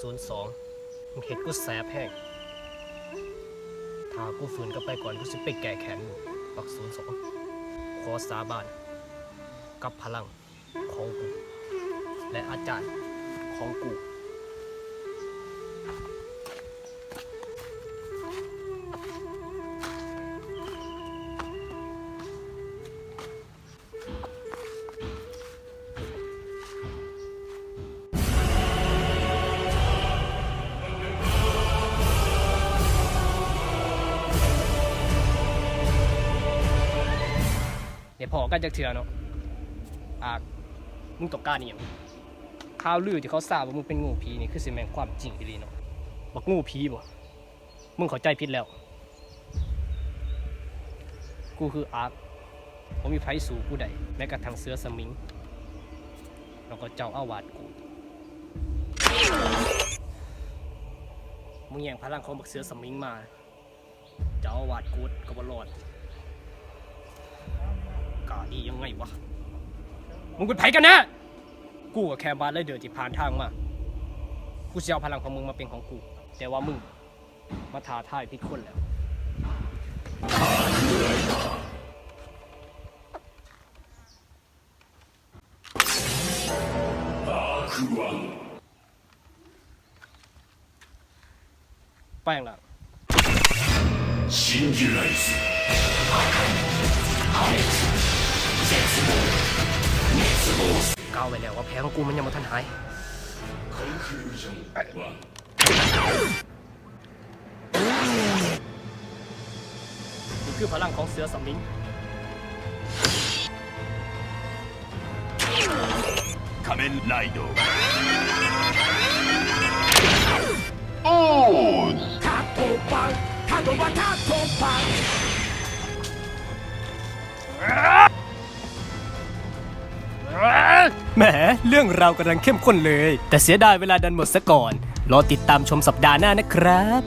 0602 มึงเห็นกูแสบแห้งถ้ากูฝืนกลับไปก่อนกูสิไปแก่แขนมึงปัก02ขอสาบาน กับพลังของกู และอาจารย์ของกู เดี๋ยวพอกันจากเถื่อเนาะอากมึงตกกล้ารนี่ยังข่าวลือที่เขาทราบว่ามึงเป็นงูผีนี่คือสิแม่งความจริงอีหลีเนาะบักงูผีบ่มึงเข้าใจผิดแล้ว กูคืออาร์คผมมีไฟสู่กูใดแม้กระทั่งเสือสมิง แล้วก็เจ้าอาวาสกูมึงแย่งพลังของบักเสือสมิงมา เจ้าอาวาสกูก็บ่รอด กาดียังไงวะ มึงเป็นไผกันแนะกูกับแค่บาสเลยเดือดที่ผ่านทางมา กูจะเอาพลังของมึงมาเป็นของกู แต่ว่ามึง มาท้าทายผิดคนแล้ว แป้งล่ะ 信じないぜ ก้าวไปแล้วว่าแพ้ของกูมันยังมาทันหาย コンクルージョン1 นี่คือพลังของเสือสมิง 仮面ライドオ แหมเรื่องราวกำลังเข้มข้นเลย แต่เสียดายเวลาดันหมดซะก่อน รอติดตามชมสัปดาห์หน้านะครับ